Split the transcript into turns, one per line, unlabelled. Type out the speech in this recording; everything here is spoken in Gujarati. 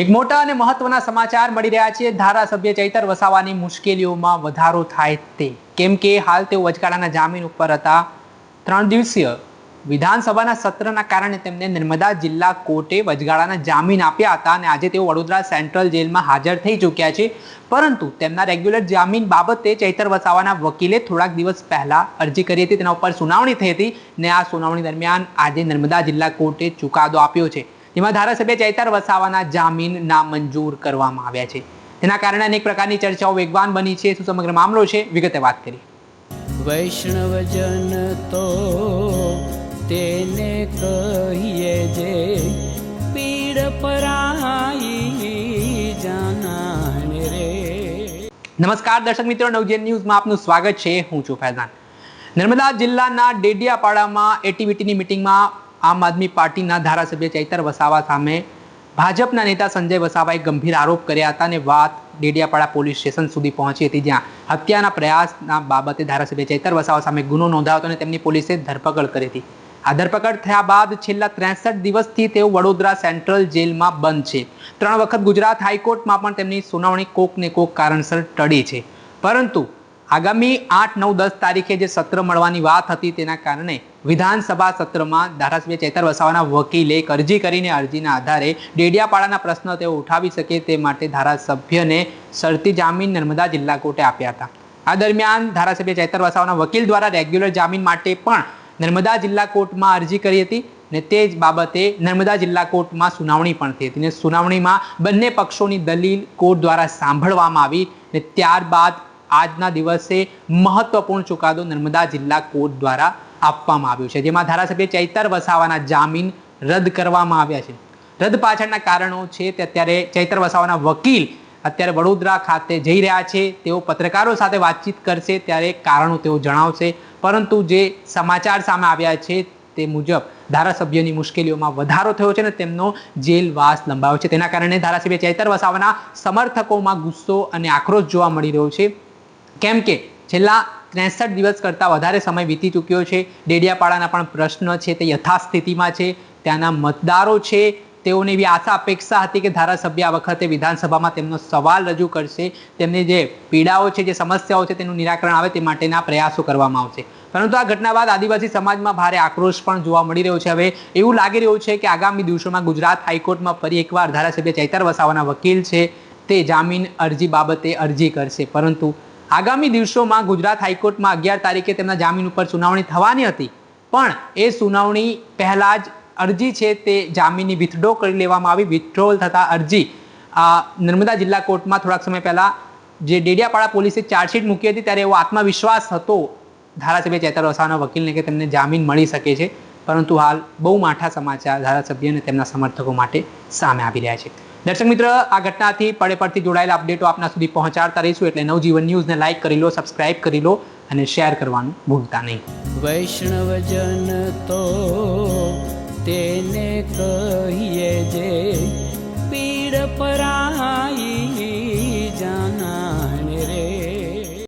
એક મોટા અને મહત્વના સમાચાર મળી રહ્યા છે. ધારાસભ્ય ચૈતર વસાવાની મુશ્કેલીઓમાં વધારો થાય તે. કેમ કે હાલ તેઓ વચગાળાના જામીન ઉપર હતા. ત્રણ દિવસીય વિધાનસભાના સત્રના કારણે તેમને નર્મદા જિલ્લા કોર્ટે વચગાળાના જામીન આપ્યા હતા અને આજે તેઓ વડોદરા સેન્ટ્રલ જેલમાં હાજર થઈ ચૂક્યા છે. પરંતુ તેમના રેગ્યુલર જામીન બાબતે ચૈતર વસાવાના વકીલે થોડાક દિવસ પહેલા અરજી કરી હતી. તેના ઉપર સુનાવણી થઈ હતી ને આ સુનાવણી દરમિયાન આજે નર્મદા જિલ્લા કોર્ટે ચુકાદો આપ્યો છે. જેમાં ધારાસભ્ય ચૈતર વસાવાના જામીન નામંજૂર કરવામાં આવ્યા છે. તેના કારણે અનેક પ્રકારની ચર્ચાઓ વેગવાન બની છે. શું સમગ્ર મામલો છે? વિગતે વાત કરી
વૈષ્ણવજન તો તેને કહીએ જે પીડ પરાઈ જાનાને રે.
નમસ્કાર દર્શક મિત્રો નવજીવન ન્યૂઝમાં આપનું સ્વાગત છે. હું છું ફૈઝાન. નર્મદા જિલ્લાના ડેડિયાપાડામાં એટીવીટીની મિટિંગમાં આમ આદમી પાર્ટીના ધારાસભ્ય ચૈતર વસાવા સામે ભાજપના નેતા સંજય વસાવાએ ગંભીર આરોપ કર્યા હતા અને વાત ડેડિયાપાડા પોલીસ સ્ટેશન સુધી પહોંચી હતી જ્યાં હત્યાના પ્રયાસના બાબતે ધારાસભ્ય ચૈતર વસાવા સામે ગુનો નોંધાયો હતો અને તેમની પોલીસે ધરપકડ કરી હતી. આ ધરપકડ થયા બાદ છેલ્લા ત્રેસઠ દિવસથી તેઓ વડોદરા સેન્ટ્રલ જેલમાં બંધ છે. ત્રણ વખત ગુજરાત હાઈકોર્ટમાં પણ તેમની સુનાવણી કોક ને કોક કારણસર ટળી છે. પરંતુ આગામી આઠ નવ દસ તારીખે જે સત્ર મળવાની વાત હતી તેના કારણે વિધાનસભા સત્રમાં ધારાસભ્ય ચેતર વસાવાના વકીલે અરજી કરીને અરજીના આધારે ડેડિયાપાડાના પ્રશ્નો તેઓ ઉઠાવી શકે તે માટે ધારાસભ્યને શરતી જામીન નર્મદા જિલ્લા કોર્ટે આપ્યા હતા. આ દરમિયાન ધારાસભ્ય ચેતર વસાવાના વકીલ દ્વારા રેગ્યુલર જામીન માટે પણ નર્મદા જિલ્લા કોર્ટમાં અરજી કરી હતી ને તે જ બાબતે નર્મદા જિલ્લા કોર્ટમાં સુનાવણી પણ થઈ હતી ને સુનાવણીમાં બંને પક્ષોની દલીલ કોર્ટ દ્વારા સાંભળવામાં આવી ને ત્યારબાદ આજના દિવસે મહત્વપૂર્ણ ચુકાદો નર્મદા જિલ્લા કોર્ટ દ્વારા આપવામાં આવ્યો છે. જેમાં ધારાસભ્ય ચૈતર વસાવાના જામીન રદ કરવામાં આવ્યા છે. રદ પાછળના કારણો છે તે અત્યારે ચૈતર વસાવાના વકીલ અત્યારે વડોદરા ખાતે જઈ રહ્યા છે. તેઓ પત્રકારો સાથે વાતચીત કરશે, ત્યારે કારણો તેઓ જણાવશે. પરંતુ જે સમાચાર સામે આવ્યા છે તે મુજબ ધારાસભ્યની મુશ્કેલીઓમાં વધારો થયો છે અને તેમનો જેલવાસ લંબાયો છે. તેના કારણે ધારાસભ્ય ચૈતર વસાવાના સમર્થકોમાં ગુસ્સો અને આક્રોશ જોવા મળી રહ્યો છે. કેમ કે છેલ્લા ત્રેસઠ દિવસ કરતાં વધારે સમય વીતી ચૂક્યો છે. ડેડિયાપાડાના પણ પ્રશ્ન છે, તે યથાસ્થિતિમાં છે. ત્યાંના મતદારો છે, તેઓને એવી આશા અપેક્ષા હતી કે ધારાસભ્ય આ વખતે વિધાનસભામાં તેમનો સવાલ રજૂ કરશે. તેમની જે પીડાઓ છે, જે સમસ્યાઓ છે, તેનું નિરાકરણ આવે તે માટેના પ્રયાસો કરવામાં આવશે. પરંતુ આ ઘટના બાદ આદિવાસી સમાજમાં ભારે આક્રોશ પણ જોવા મળી રહ્યો છે. હવે એવું લાગી રહ્યું છે કે આગામી દિવસોમાં ગુજરાત હાઈકોર્ટમાં ફરી એકવાર ધારાસભ્ય ચૈતર વસાવાના વકીલ છે. તે જામીન અરજી બાબતે અરજી કરશે. પરંતુ આગામી દિવસોમાં ગુજરાત હાઈકોર્ટમાં અગિયાર તારીખે તેમના જામીન ઉપર સુનાવણી થવાની હતી. પણ એ સુનાવણી પહેલાં જ અરજી છે તે જામીનની વિથડ્રો કરી લેવામાં આવી. વિથડ્રોલ થતાં અરજી નર્મદા જિલ્લા કોર્ટમાં થોડાક સમય પહેલાં જે ડેડિયાપાડા પોલીસે ચાર્જશીટ મૂકી હતી ત્યારે એવો આત્મવિશ્વાસ હતો ધારાસભ્ય ચેતર વસાવાના વકીલને કે તેમને જામીન મળી શકે છે. પરંતુ હાલ બહુ માઠા સમાચાર ધારાસભ્ય અને તેમના સમર્થકો માટે સામે આવી રહ્યા છે. દર્શક મિત્ર, આ ઘટનાથી પડે પરથી જોડાયેલા અપડેટો આપના સુધી પહોંચાડતા રહીશું એટલે નવજીવન ન્યૂઝને લાઇક કરી લો સબસ્ક્રાઇબ કરી લો અને શેર કરવાનું ભૂલતા નહીં.
વૈષ્ણવજન તો તેને કહીએ જે પીડ પરા